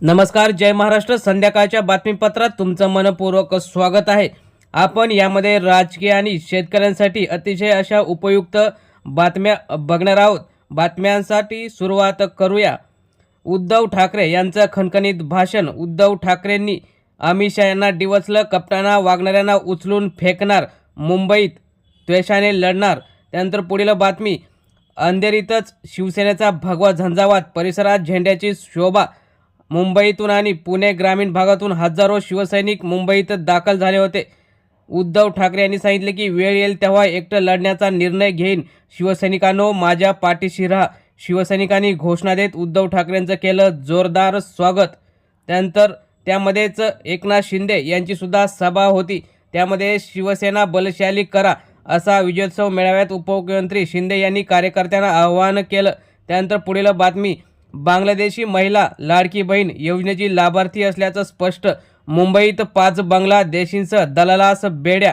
नमस्कार जय महाराष्ट्र. संध्याकाळच्या बातमीपत्रात तुमचं मनपूर्वक स्वागत आहे. आपण यामध्ये राजकीय आणि शेतकऱ्यांसाठी अतिशय अशा उपयुक्त बातम्या बघणार आहोत. बातम्यांसाठी सुरुवात करूया. उद्धव ठाकरे यांचं खणखणीत भाषण. उद्धव ठाकरेंनी अमित शहा यांना डिवचलं कप्ताना वागणाऱ्यांना उचलून फेकणार मुंबईत त्वेषाने लढणार. त्यानंतर पुढील बातमी अंधेरीतच शिवसेनेचा भगवा झंझावात परिसरात झेंड्याची शोभा मुंबईतून आणि पुणे ग्रामीण भागातून हजारो शिवसैनिक मुंबईत दाखल झाले होते. उद्धव ठाकरे यांनी सांगितले की वेळ येईल तेव्हा एकटं लढण्याचा निर्णय घेईन. शिवसैनिकांनो माझ्या पाठीशी राहा. शिवसैनिकांनी घोषणा देत उद्धव ठाकरेंचं केलं जोरदार स्वागत. त्यानंतर त्यामध्येच एकनाथ शिंदे यांचीसुद्धा सभा होती. त्यामध्ये शिवसेना बलशाली करा असा विजयोत्सव मेळाव्यात उपमुख्यमंत्री शिंदे यांनी कार्यकर्त्यांना आवाहन केलं. त्यानंतर पुढील बातमी. बांगलादेशी महिला लाडकी बहीण योजनेची लाभार्थी असल्याचं स्पष्ट. मुंबईत पाच बांगलादेशींसह दलालास बेड्या.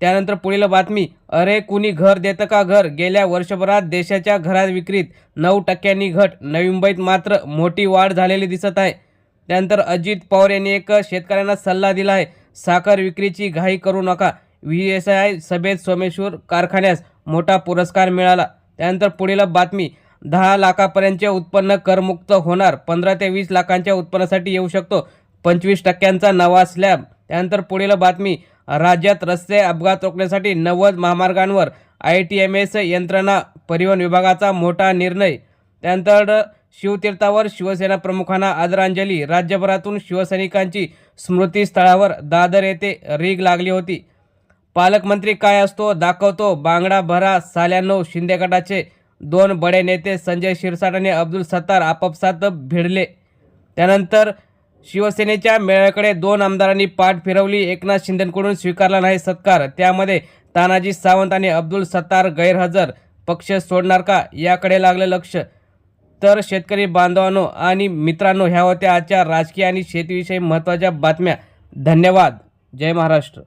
त्यानंतर पुढील बातमी अरे कुणी घर देतं का घर? गेल्या वर्षभरात देशाच्या घरात विक्रीत नऊ टक्क्यांनी घट. नवी मुंबईत मात्र मोठी वाढ झालेली दिसत आहे. त्यानंतर अजित पवार यांनी एक शेतकऱ्यांना सल्ला दिला आहे साखर विक्रीची घाई करू नका. व्ही एस आय सभेत सोमेश्वर कारखान्यास मोठा पुरस्कार मिळाला. त्यानंतर पुढील बातमी दहा लाखापर्यंतचे उत्पन्न करमुक्त होणार. पंधरा ते वीस लाखांच्या उत्पन्नासाठी येऊ शकतो. पंचवीस टक्क्यांचा नवा स्लॅब. त्यानंतर पुढील बातमी. राज्यात रस्ते अपघात रोखण्यासाठी नव्वद महामार्गांवर आय टी एम एस यंत्रणा परिवहन विभागाचा मोठा निर्णय. त्यानंतर शिवतीर्थावर शिवसेना प्रमुखांना आदरांजली. राज्यभरातून शिवसैनिकांची स्मृतीस्थळावर दादर येथे रीग लागली होती. पालकमंत्री काय असतो? दाखवतो. बांगडा भरा साल्यानो शिंदे गटाचे दोन बडे नेते संजय शिरसाट आणि अब्दुल सत्तार आपापसात भिडले. त्यानंतर शिवसेनेच्या मेळ्याकडे दोन आमदारांनी पाठ फिरवली. एकनाथ शिंदेकडून स्वीकारला नाही सत्कार. त्यामध्ये तानाजी सावंत आणि अब्दुल सत्तार गैरहजर. पक्ष सोडणार का? याकडे लागलं लक्ष. तर शेतकरी बांधवांनो आणि मित्रांनो ह्या होत्या आजच्या राजकीय आणि शेतीविषयी महत्त्वाच्या बातम्या. धन्यवाद. जय महाराष्ट्र.